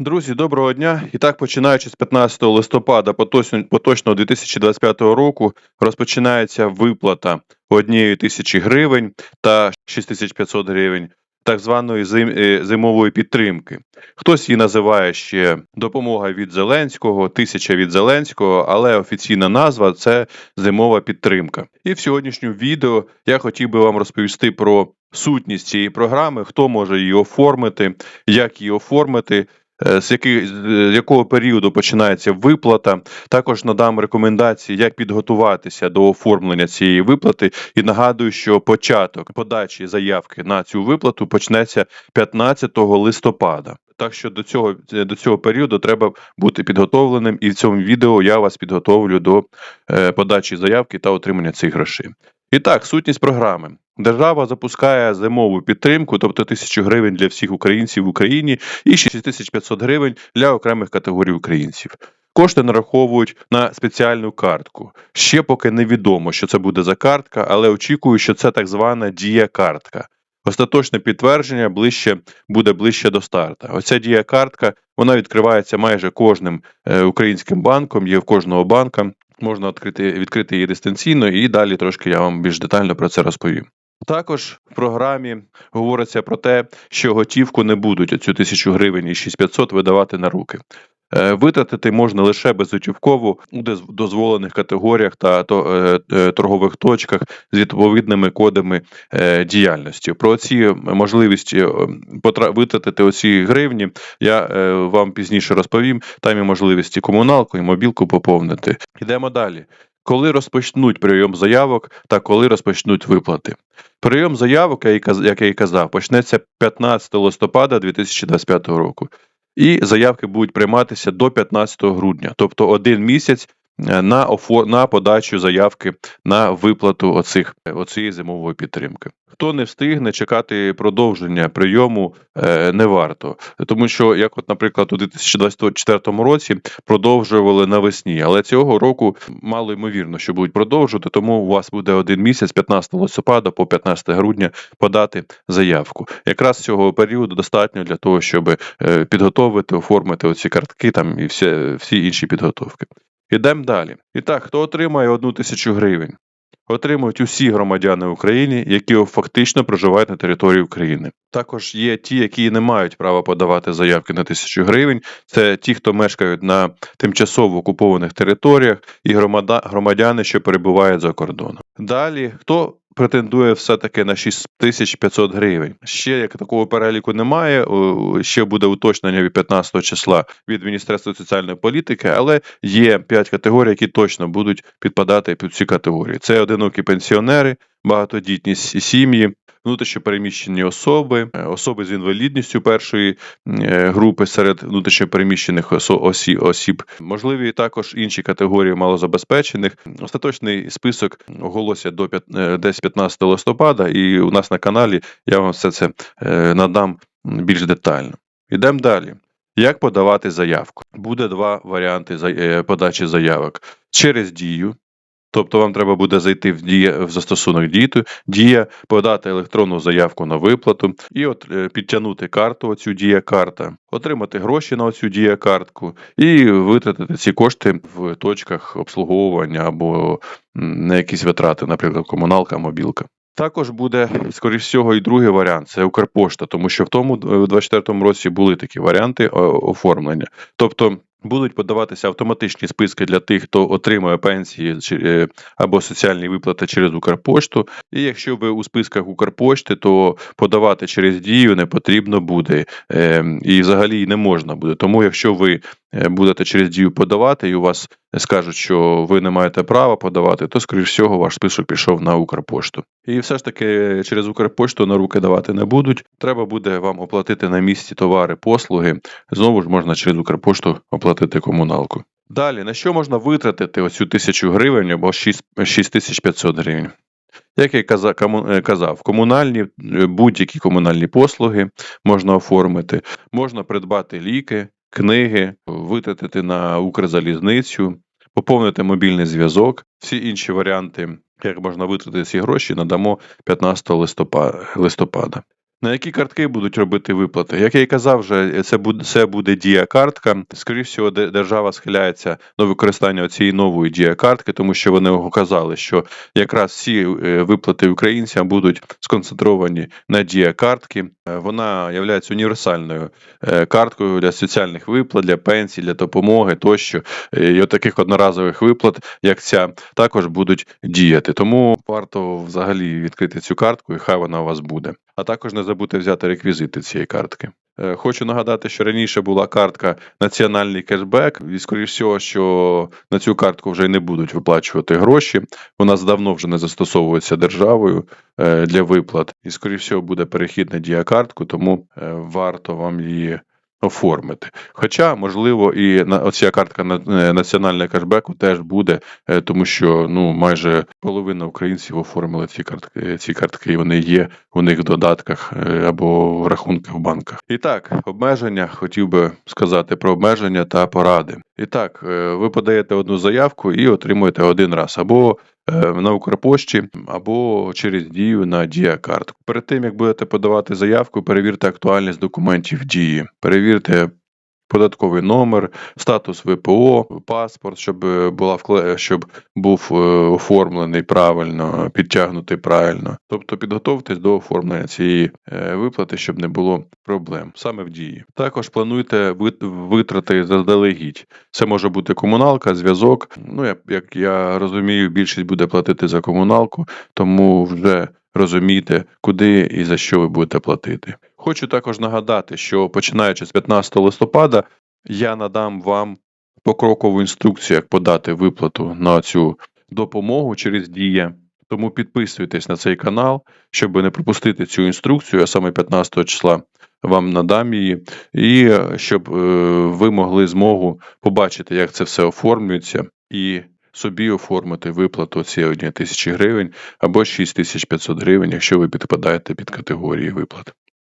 Друзі, доброго дня! І так, починаючи з 15 листопада поточно- поточного 2025 року, розпочинається виплата однієї тисячі гривень та 6500 гривень так званої е, зимової підтримки. Хтось її називає ще допомога від Зеленського, тисяча від Зеленського, але офіційна назва це зимова підтримка. І в сьогоднішньому відео я хотів би вам розповісти про сутність цієї програми, хто може її оформити, як її оформити. Е, З який- з якого періоду починається виплата, також надам рекомендації, як підготуватися до оформлення цієї виплати. І нагадую, що початок подачі заявки на цю виплату почнеться 15 листопада. Так що до цього до цього періоду треба бути підготовленим, і в цьому відео я вас підготовлю до е, подачі заявки та отримання цих грошей. І так, сутність програми. Держава запускає зимову підтримку, тобто тисячу гривень для всіх українців в Україні і 6500 гривень для окремих категорій українців. Кошти нараховують на спеціальну картку. Ще поки невідомо, що це буде за картка, але очікую, що це так звана дія-картка. Остаточне підтвердження ближче буде ближче до старта. Оця дія-картка вона відкривається майже кожним е, українським банком, є в кожного банка. Можна відкрити, відкрити її дистанційно, і далі трошки я вам більш детально про це розповім. Також в програмі говориться про те, що готівку не будуть оцю тисячу гривень і 6500 видавати на руки. Е, Витратити можна лише безготівково у доз- дозволених категоріях та е, е, торгових точках з відповідними кодами діяльності. Про ці можливості е, витратити оці гривні я вам пізніше розповім. Там є можливості комуналку і мобілку поповнити. Йдемо далі. Коли розпочнуть прийом заявок та коли розпочнуть виплати. Прийом заявок, як я і казав, почнеться 15 листопада 2025 року. І заявки будуть прийматися до 15 грудня, тобто один місяць е, на на подачу заявки на виплату оцих оцієї зимової підтримки. Хто не встигне чекати продовження прийому, е, не варто, тому що як, от, наприклад, у 2024 році продовжували навесні, але цього року мало ймовірно, що будуть продовжувати, тому у вас буде один місяць, 15 листопада по 15 грудня, подати заявку. Якраз цього періоду достатньо для того, щоб е, підготовити, оформити оці картки там і всі, всі інші підготовки. Ідемо далі. І так, хто отримає одну тисячу гривень? Отримують усі громадяни України, які фактично проживають на території України. Також є ті, які не мають права подавати заявки на тисячу гривень. Це ті, хто мешкають на тимчасово окупованих територіях, і громада- громадяни, що перебувають за кордоном. Далі, хто претендує все-таки на 6500 гривень? Ще як такого переліку немає. Ще буде уточнення від 15 числа від Міністерства соціальної політики, але є 5 категорій, які точно будуть підпадати під ці категорії. Це одинокі пенсіонери, багатодітні сім'ї. Внутрішньопереміщені особи, е, особи з інвалідністю першої е, групи серед внутрішньопереміщених осіб, можливі також інші категорії малозабезпечених. Остаточний список оголосять до е, десь 15 листопада, і у нас на каналі я вам все це надам більш детально. Йдемо далі. Як подавати заявку? Буде два варіанти подачі заявок через дію. Тобто вам треба буде зайти в дія в застосунок дієту, дія, подати електронну заявку на виплату і от е, підтягнути карту, оцю дія карта, отримати гроші на оцю дія картку і витратити ці кошти в точках обслуговування або на якісь витрати, наприклад, комуналка, мобілка. Також буде, скоріш всього, і другий варіант це Укрпошта, тому що в тому е, в 24-му році були такі варіанти оформлення. Тобто будуть подаватися автоматичні списки для тих, хто отримує пенсії е, або соціальні виплати через Укрпошту. І якщо ви у списках Укрпошти, то подавати через дію не потрібно буде е, і взагалі не можна буде. Тому, якщо ви будете через дію подавати, і у вас скажуть, що ви не маєте права подавати, то скоріш всього ваш список пішов на Укрпошту. І все ж таки через Укрпошту на руки давати не будуть. Треба буде вам оплатити на місці товари, послуги. Знову ж можна через Укрпошту оплатити комуналку. Далі, на що можна витратити оцю тисячу гривень або 6500 гривень? Як я е, казав, комунальні е, будь-які комунальні послуги можна оформити, можна придбати ліки, книги, витратити на Укрзалізницю, поповнити мобільний зв'язок. Всі інші варіанти, як можна витратити ці гроші, надамо 15 листопа- листопада. На які картки будуть робити виплати? Як я і казав, вже це буде це буде дія картка. Скоріше всього, де- держава схиляється до використання цієї нової дія картки, тому що вони указали, що якраз всі е, виплати українцям будуть сконцентровані на дія картки. Е, Вона є універсальною е, карткою для соціальних виплат, для пенсій, для допомоги тощо. Е, І от таких одноразових виплат, як ця, також будуть діяти. Тому варто взагалі відкрити цю картку, і хай вона у вас буде. А також не забудьте взяти реквізити цієї картки. Е, Хочу нагадати, що раніше була картка Національний кешбек, і скоріш всього, що на цю картку вже й не будуть виплачувати гроші. Вона давно вже не застосовується державою е, для виплат, і скоріш всього буде перехід на діякартку, тому е, варто вам її оформити. Хоча, можливо, і на оця картка е, національного кешбеку теж буде, е, тому що ну майже половина українців оформили ці картки, ці картки, і вони є у них в додатках е, або в рахунках в банках. І так, обмеження хотів би сказати про обмеження та поради. І так, е, ви подаєте одну заявку і отримуєте один раз або е, на Укрпошті, або через дію на дія-картку. Перед тим як будете подавати заявку, перевірте актуальність документів дії, перевірте. Податковий номер, статус ВПО, паспорт, щоб е, була щоб був е, оформлений правильно, підтягнутий правильно. Тобто підготовтесь до оформлення цієї е, виплати, щоб не було проблем саме в дії. Також плануйте витрати заздалегідь. Це може бути комуналка, зв'язок. Ну, як я розумію, більшість буде платити за комуналку, тому вже розумійте, куди і за що ви будете платити. Хочу також нагадати, що починаючи з 15 листопада я надам вам покрокову інструкцію, як подати виплату на цю допомогу через Дія. Тому підписуйтесь на цей канал, щоб не пропустити цю інструкцію, а саме 15 числа вам надам її, і е, щоб е, ви могли змогу побачити, як це все оформлюється, і собі оформити виплату цієї однієї тисячі гривень або 6500 гривень, якщо ви підпадаєте під категорії виплат.